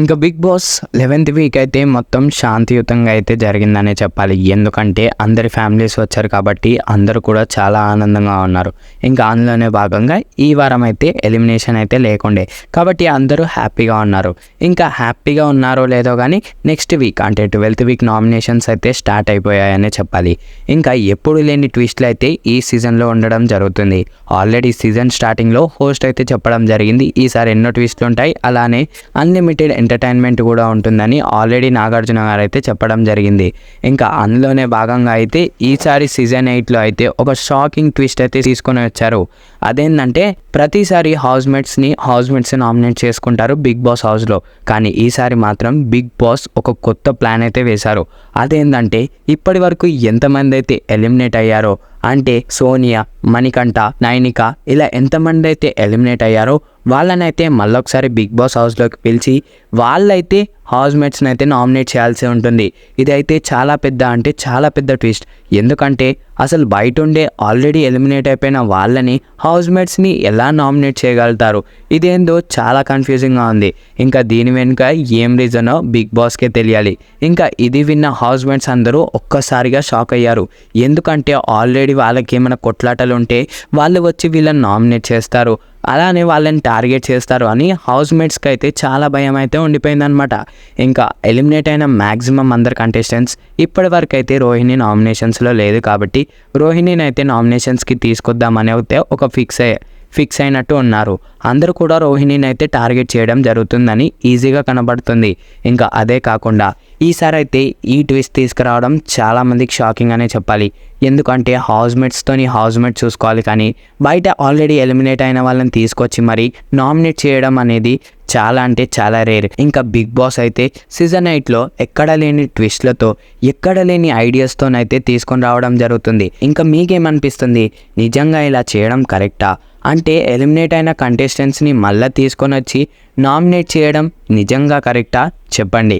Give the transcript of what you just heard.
ఇంకా big boss eleventh week అయితే మొత్తం శాంతియుతంగా అయితే జరిగిందనే చెప్పాలి. ఎందుకంటే అందరి ఫ్యామిలీస్ వచ్చారు కాబట్టి అందరూ కూడా చాలా ఆనందంగా ఉన్నారు. ఇంకా అందులోనే భాగంగా ఈ వారం అయితే ఎలిమినేషన్ అయితే లేకుండే. కాబట్టి అందరూ హ్యాపీగా ఉన్నారు. ఇంకా హ్యాపీగా ఉన్నారో లేదో కానీ నెక్స్ట్ వీక్ అంటే ట్వెల్త్ వీక్ నామినేషన్స్ అయితే స్టార్ట్ అయిపోయాయనే చెప్పాలి. ఇంకా ఎప్పుడు లేని ట్విస్ట్లు అయితే ఈ సీజన్లో ఉండడం జరుగుతుంది. ఆల్రెడీ సీజన్ స్టార్టింగ్లో హోస్ట్ అయితే చెప్పడం జరిగింది. ఈసారి ఎన్నో ట్విస్ట్లు ఉంటాయి. అలానే అన్లిమిటెడ్ ఎంటర్టైన్మెంట్ కూడా ఉంటుందని ఆల్రెడీ నాగార్జున గారు అయితే చెప్పడం జరిగింది. ఇంకా అందులోనే భాగంగా అయితే ఈసారి సీజన్ ఎయిట్లో అయితే ఒక షాకింగ్ ట్విస్ట్ అయితే తీసుకొని వచ్చారు. అదేంటంటే ప్రతిసారి హౌస్మేట్స్ని హౌస్మేట్స్ నామినేట్ చేసుకుంటారు బిగ్ బాస్ హౌస్లో కానీ ఈసారి మాత్రం బిగ్ బాస్ ఒక కొత్త ప్లాన్ అయితే వేశారు. అదేంటంటే ఇప్పటి వరకు ఎంతమంది అయితే ఎలిమినేట్ అయ్యారో అంటే సోనియా మణికంఠ నైనిక ఇలా ఎంతమంది అయితే ఎలిమినేట్ అయ్యారో వాళ్ళనైతే మళ్ళొకసారి బిగ్ బాస్ హౌస్లోకి పిలిచి వాళ్ళైతే హౌస్మేట్స్ని అయితే నామినేట్ చేయాల్సి ఉంటుంది. ఇదైతే చాలా పెద్ద అంటే చాలా పెద్ద ట్విస్ట్. ఎందుకంటే అసలు బయట ఉండే ఆల్రెడీ ఎలిమినేట్ అయిపోయిన వాళ్ళని హౌస్మేట్స్ని ఎలా నామినేట్ చేయగలుగుతారు? ఇదేందో చాలా కన్ఫ్యూజింగ్గా ఉంది. ఇంకా దీని వెనుక ఏం రీజనో బిగ్ బాస్కే తెలియాలి. ఇంకా ఇది విన్న హౌస్మేట్స్ అందరూ ఒక్కసారిగా షాక్ అయ్యారు. ఎందుకంటే ఆల్రెడీ వాళ్ళకి ఏమైనా కొట్లాటలు ఉంటే వాళ్ళు వచ్చి వీళ్ళని నామినేట్ చేస్తారు. అలానే వాళ్ళని టార్గెట్ చేస్తారు అని హౌస్ మేట్స్కి అయితే చాలా భయం అయితే ఉండిపోయిందనమాట ఇంకా ఎలిమినేట్ అయిన మ్యాక్సిమం అందరు కంటెస్టెంట్స్ ఇప్పటి వరకు అయితే రోహిణి నామినేషన్స్లో లేదు కాబట్టి రోహిణిని అయితే నామినేషన్స్కి తీసుకొద్దామని అయితే ఒక ఫిక్స్. అయ్యే ఫిక్స్ అయినట్టు ఉన్నారు. అందరూ కూడా రోహిణిని అయితే టార్గెట్ చేయడం జరుగుతుందని ఈజీగా కనబడుతుంది. ఇంకా అదే కాకుండా ఈసారి అయితే ఈ ట్విస్ట్ తీసుకురావడం చాలామందికి షాకింగ్ అనే చెప్పాలి. ఎందుకంటే హౌస్మేట్స్తోని హౌస్మేట్ చూసుకోవాలి కానీ బయట ఆల్రెడీ ఎలిమినేట్ అయిన వాళ్ళని తీసుకొచ్చి మరి నామినేట్ చేయడం అనేది చాలా అంటే చాలా రేర్ ఇంకా బిగ్ బాస్ అయితే సీజన్ ఎయిట్లో ఎక్కడ లేని ట్విస్ట్లతో ఎక్కడ లేని ఐడియాస్తోనైతే తీసుకొని రావడం జరుగుతుంది. ఇంకా మీకేమనిపిస్తుంది? నిజంగా ఇలా చేయడం కరెక్టా అంటే ఎలిమినేట్ అయిన కంటెస్టెంట్స్ని మళ్ళీ తీసుకొని వచ్చి నామినేట్ చేయడం నిజంగా కరెక్టా చెప్పండి.